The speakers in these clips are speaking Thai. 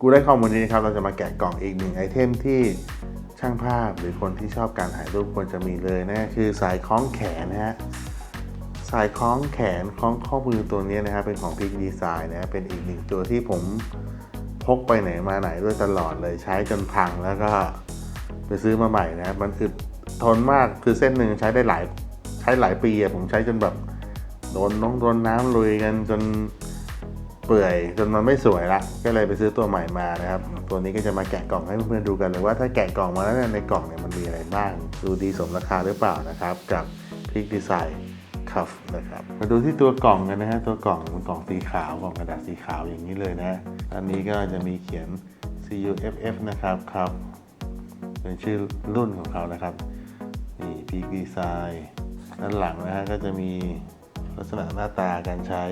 กูได้ข้อมูลนี้นะครับ เราจะมาแกะกล่องอีกหนึ่งไอเทมที่ช่างภาพหรือคนที่ชอบการถ่ายรูปควรจะมีเลยนะคือสายคล้องแขนนะฮะสายคล้องแขนคล้องข้อมือตัวนี้นะครับเป็นของพิกดีไซน์นะเป็นอีกหนึ่งตัวที่ผมพกไปไหนมาไหนด้วยตลอดเลยใช้จนพังแล้วก็ไปซื้อมาใหม่นะมันอึดทนมากคือเส้นหนึ่งใช้ได้หลายใช้หลายปีอะผมใช้จนแบบโดนน้องโดนน้ำลุยกันจน เปื่อยจนมันไม่สวยละก็เลยไปซื้อตัวใหม่มานะครับ ตัวนี้ก็จะมาแกะกล่องให้เพื่อนๆดูกันเลยว่าถ้าแกะกล่องมาแล้วเนี่ยในกล่องเนี่ยมันมีอะไรบ้าง ดูดีสมราคาหรือเปล่านะครับ กับพิกดีไซน์คัฟนะครับมาดูที่ตัวกล่องกันนะฮะตัวกล่องมันกล่องสีขาวกล่องกระดาษสีขาวอย่างนี้เลยนะอันนี้ก็จะมีเขียน CUFF นะครับครับเป็นชื่อรุ่นของเขานะครับนี่พีกดีไซน์ด้านหลังนะฮะก็จะมีลักษณะหน้าตาการใช้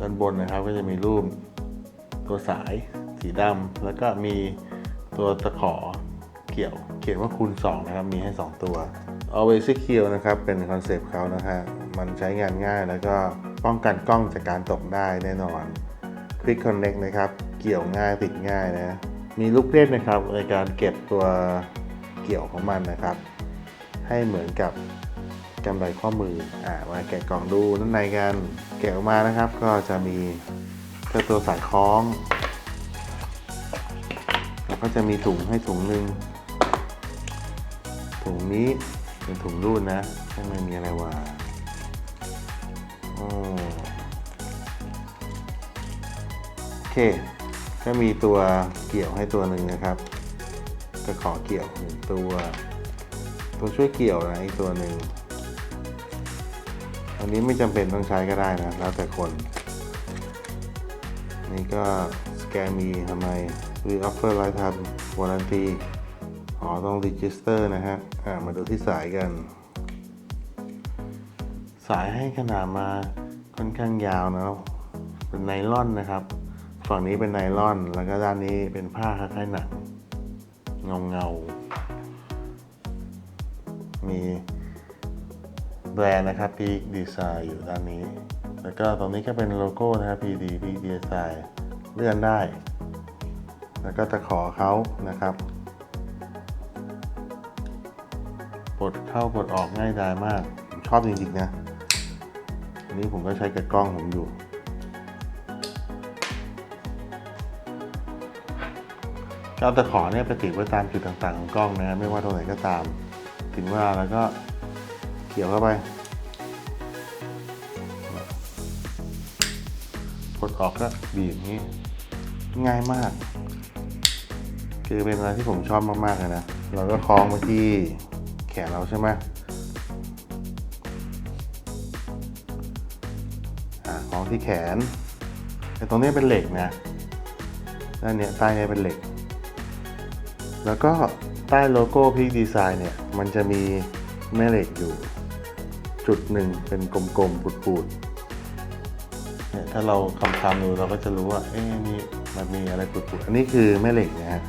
ด้านบนนะครับก็จะมีรูปตัวสายสีดำแล้วก็มีตัวตะขอเกี่ยวเขียนว่าคูณ 2 นะครับ มีให้ 2 ตัว always secure นะครับ เป็นคอนเซปต์เขานะฮะมันใช้งานง่ายแล้วก็ป้องกันกล้องจากการตกได้แน่นอน Quick Connect นะครับ เกี่ยวง่ายติดง่ายนะ มีลูกเล่นนะครับในการเก็บตัวเกี่ยวของมันนะครับ ให้เหมือนกับ กำไรข้อมืออ่ามาแกะกล่องดูด้านในกันแกะออกมานะครับ ก็จะมีเจ้าตัวสายคล้องแล้วก็จะมีถุงให้ถุงหนึ่งถุงนี้เป็นถุงรูดนะข้างในมีอะไรวะโอ้โอเคก็มีตัวเกี่ยวให้ตัวหนึ่งนะครับตะขอเกี่ยวหนึ่งตัว ตัวช่วยเกี่ยวนะอีกตัวหนึ่ง อันนี้ไม่จำเป็นต้องใช้ก็ได้นะ แล้วแต่คน นี่ก็สแกนมีทำไม We offer lifetime warranty อ๋อต้อง register นะฮะอ่ามาดูที่สายกัน สายให้ขนาดมาค่อนข้างยาวนะเป็นไนลอนนะครับ ฝั่งนี้เป็นไนลอน แล้วก็ด้านนี้เป็นผ้าคล้ายๆหนังเงาเงามี แบรนด์นะครับ Peak Design อยู่ด้านนี้ แล้วก็ตรงนี้ก็เป็นโลโก้นะครับ PD Peak Design เลื่อนได้ แล้วก็ตะขอเขานะครับปลดเข้าปลดออกง่ายดายมาก ผมชอบจริงๆนะอันนี้ผมก็ใช้กับกล้องผมอยู่ก็เอาตะขอเนี่ยไปติดไว้ตามจุดต่างๆของกล้องนะครับไม่ว่าตรงไหนก็ตาม ถึงเวลาแล้วก็ เกี่ยวเข้าไป กดออกก็บีบนี้ ง่ายมาก คือเป็นอะไรที่ผมชอบมากๆเลยนะ เราก็คล้องมาที่แขนเราใช่ไหมคล้องที่แขน แต่ตรงนี้เป็นเหล็กนะด้านเนี้ยใต้เนี้ยเป็นเหล็ก แล้วก็ใต้โลโก้พีคดีไซน์เนี่ย มันจะมีแม่เหล็กอยู่ จุดหนึ่งเป็นกลมๆปูดๆเนี่ยถ้าเราคำคำๆดูเราก็จะรู้ว่าเอ๊ะนี่มันมีอะไรปูดๆอันนี้คือแม่เหล็กนะฮะ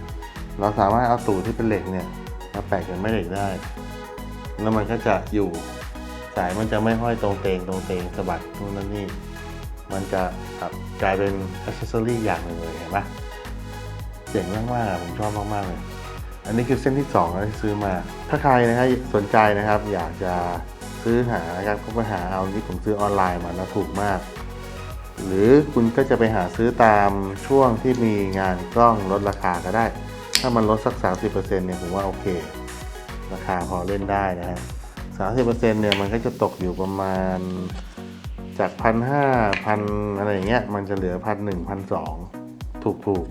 เราสามารถเอาตูดที่เป็นเหล็กเนี่ยมาแปะกับแม่เหล็กได้ แล้วมันก็จะอยู่สายมันจะไม่ห้อยตรงเตงตรงเตงสะบัดนู่นนั่นนี่มันจะกลายเป็นอัซเซอรี่อย่างหนึ่งเลยเห็นปะเจ๋งมากๆอะผมชอบมากๆเลย อันนี้คือเส้นที่2แล้วที่ซื้อมา ถ้าใครนะครับสนใจนะครับ อยากจะ ซื้อหานะครับก็ไปหาเอาที่ผมซื้อออนไลน์มานะถูกมาก หรือคุณก็จะไปหาซื้อตามช่วงที่มีงานกล้องลดราคาก็ได้ ถ้ามันลดสัก 30%เนี่ยผมว่าโอเค ราคาพอเล่นได้นะฮะ30%เนี่ยมันก็จะตกอยู่ประมาณจากพันห้าพันอะไรอย่างเงี้ยมันจะเหลือพันหนึ่งพันสองถูก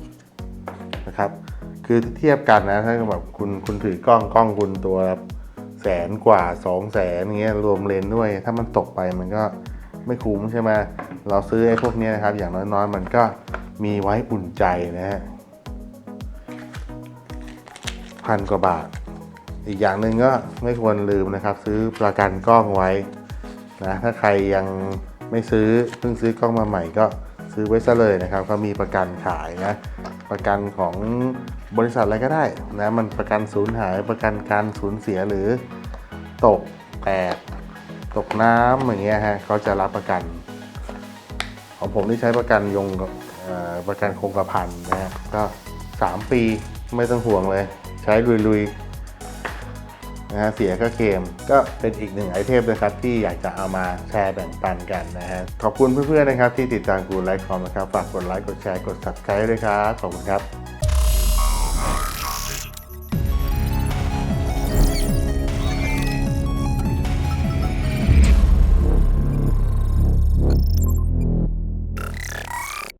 ๆนะครับ คือเทียบกันนะถ้าแบบคุณคุณถือกล้องกล้องคุณตัว แสนกว่าสองแสนเงี้ยรวมเลนด้วย ถ้ามันตกไปมันก็ไม่คุ้มใช่ไหมเราซื้อไอ้พวกนี้นะครับ อย่างน้อยๆ มันก็มีไว้อุ่นใจนะฮะพันกว่าบาท อีกอย่างหนึ่งก็ไม่ควรลืมนะครับ ซื้อประกันกล้องไว้นะถ้าใครยังไม่ซื้อเพิ่งซื้อกล้องมาใหม่ก็ซื้อไว้ซะเลยนะครับเขามีประกันขายนะ ประกันของบริษัทอะไรก็ได้นะมันประกันสูญหายประกันการสูญเสียหรือตกแตกตกน้ำอย่างเงี้ยฮะเขาจะรับประกัน ของผมที่ใช้ประกันยงประกันคงกระพันนะฮะก็ 3 ปีไม่ต้องห่วงเลย ใช้ลุยๆ นะฮะเสียก็เคมก็เป็นอีกหนึ่งไอเทมนะครับที่อยากจะเอามาแชร์แบ่งปันกันนะฮะขอบคุณเพื่อนๆนะครับที่ติดตามกูไลค์คอมนะครับฝากกดไลค์กดแชร์กด subscribe ด้วยครับขอบคุณครับ